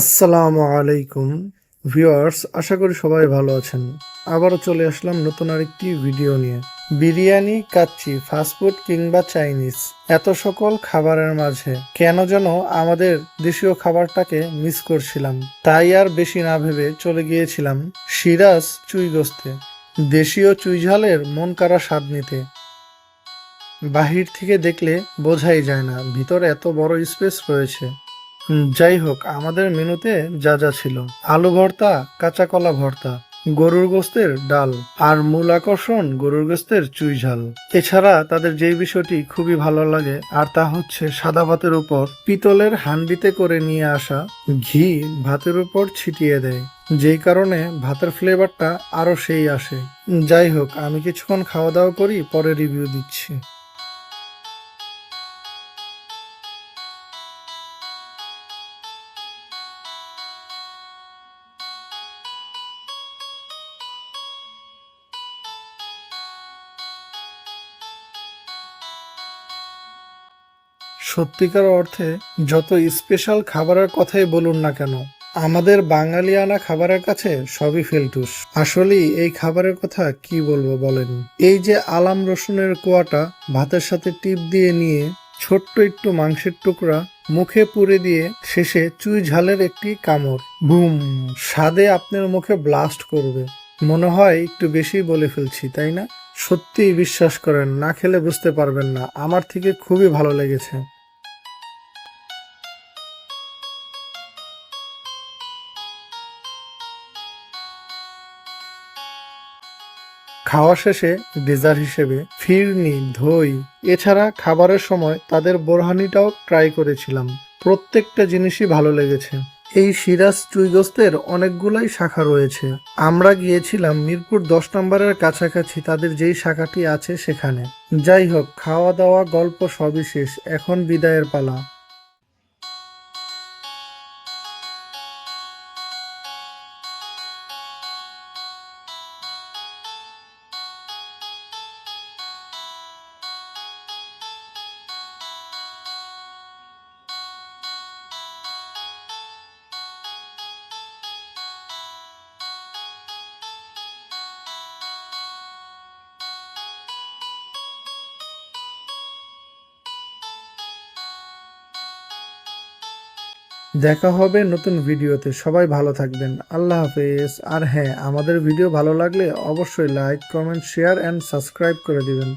আসসালামু আলাইকুম, ভিউয়ার্স, আশা করি সবাই ভালো আছেন। আবারও চলে আসলাম নতুন আরেকটি ভিডিও নিয়ে। বিরিয়ানি, কাচ্চি, ফাস্টফুড কিংবা চাইনিজ, এত সকল খাবারের মাঝে কেন যেন আমাদের দেশীয় খাবারটাকে মিস করছিলাম। তাই আর বেশি না ভেবে চলে গিয়েছিলাম সিরাজ চুইগস্তে দেশীয় চুইঝালের মন কারা স্বাদ নিতে। বাহির থেকে দেখলে বোঝাই যায় না, ভিতরে এত বড় স্পেস রয়েছে। যাই হোক আমাদের মেনুতে যা যা ছিল। আলু ভর্তা, কাঁচা কলা ভর্তা, গরুর গোস্তের ডাল আর মূল আকর্ষণ গরুর গোস্তের চুই ঝাল। এছাড়া তাদের যেই বিষয়টি খুবই ভালো লাগে, আর তা হচ্ছে সাদা ভাতের উপর পিতলের হান্ডিতে করে নিয়ে আসা ঘি ভাতের উপর ছিটিয়ে দেয়। যেই কারণে ভাতের ফ্লেভারটা আরও সেই আসে। যাই হোক আমি কিছুক্ষণ খাওয়া দাওয়া করি, পরে রিভিউ দিচ্ছি। সত্যিকার অর্থে যত স্পেশাল খাবারের কথাই বলুন না কেন, আমাদের বাঙালিয়ানা খাবারের কাছে সবই ফেলটুস। আসলেই এই খাবারের কথা কি বলব বলেন? এই যে আলাম রসুনের কোয়াটা ভাতের সাথে টিপ দিয়ে নিয়ে ছোট্ট একটু মাংসের টুকরা মুখে পুরে দিয়ে শেষে চুই ঝালের একটি কামড়। বুম, স্বাদে আপনার মুখে ব্লাস্ট করবে। মনে হয় একটু বেশি বলে ফেলছি, তাই না? সত্যিই বিশ্বাস করেন, না খেলে বুঝতে পারবেন না। আমার থেকে খুবই ভালো লেগেছে। খাওয়া শেষে ডেজার্ট হিসেবে ফিরনি ধই এছাড়া খাবারের সময় তাদের বোরহানিটাও ট্রাই করেছিলাম। প্রত্যেকটা জিনিসই ভালো লেগেছে। এই সিরাজ চুইগস্তের অনেকগুলাই শাখা রয়েছে। আমরা গিয়েছিলাম মিরপুর দশ নম্বরের কাছাকাছি, তাদের যেই শাখাটি আছে সেখানে। যাই হোক খাওয়া দাওয়া গল্প সবই শেষ। এখন বিদায়ের পালা। দেখা হবে নতুন ভিডিওতে। সবাই ভালো থাকবেন। আল্লাহ হাফেজ। আর হ্যাঁ আমাদের ভিডিও ভালো লাগলে অবশ্যই like comment share and subscribe করে দিবেন।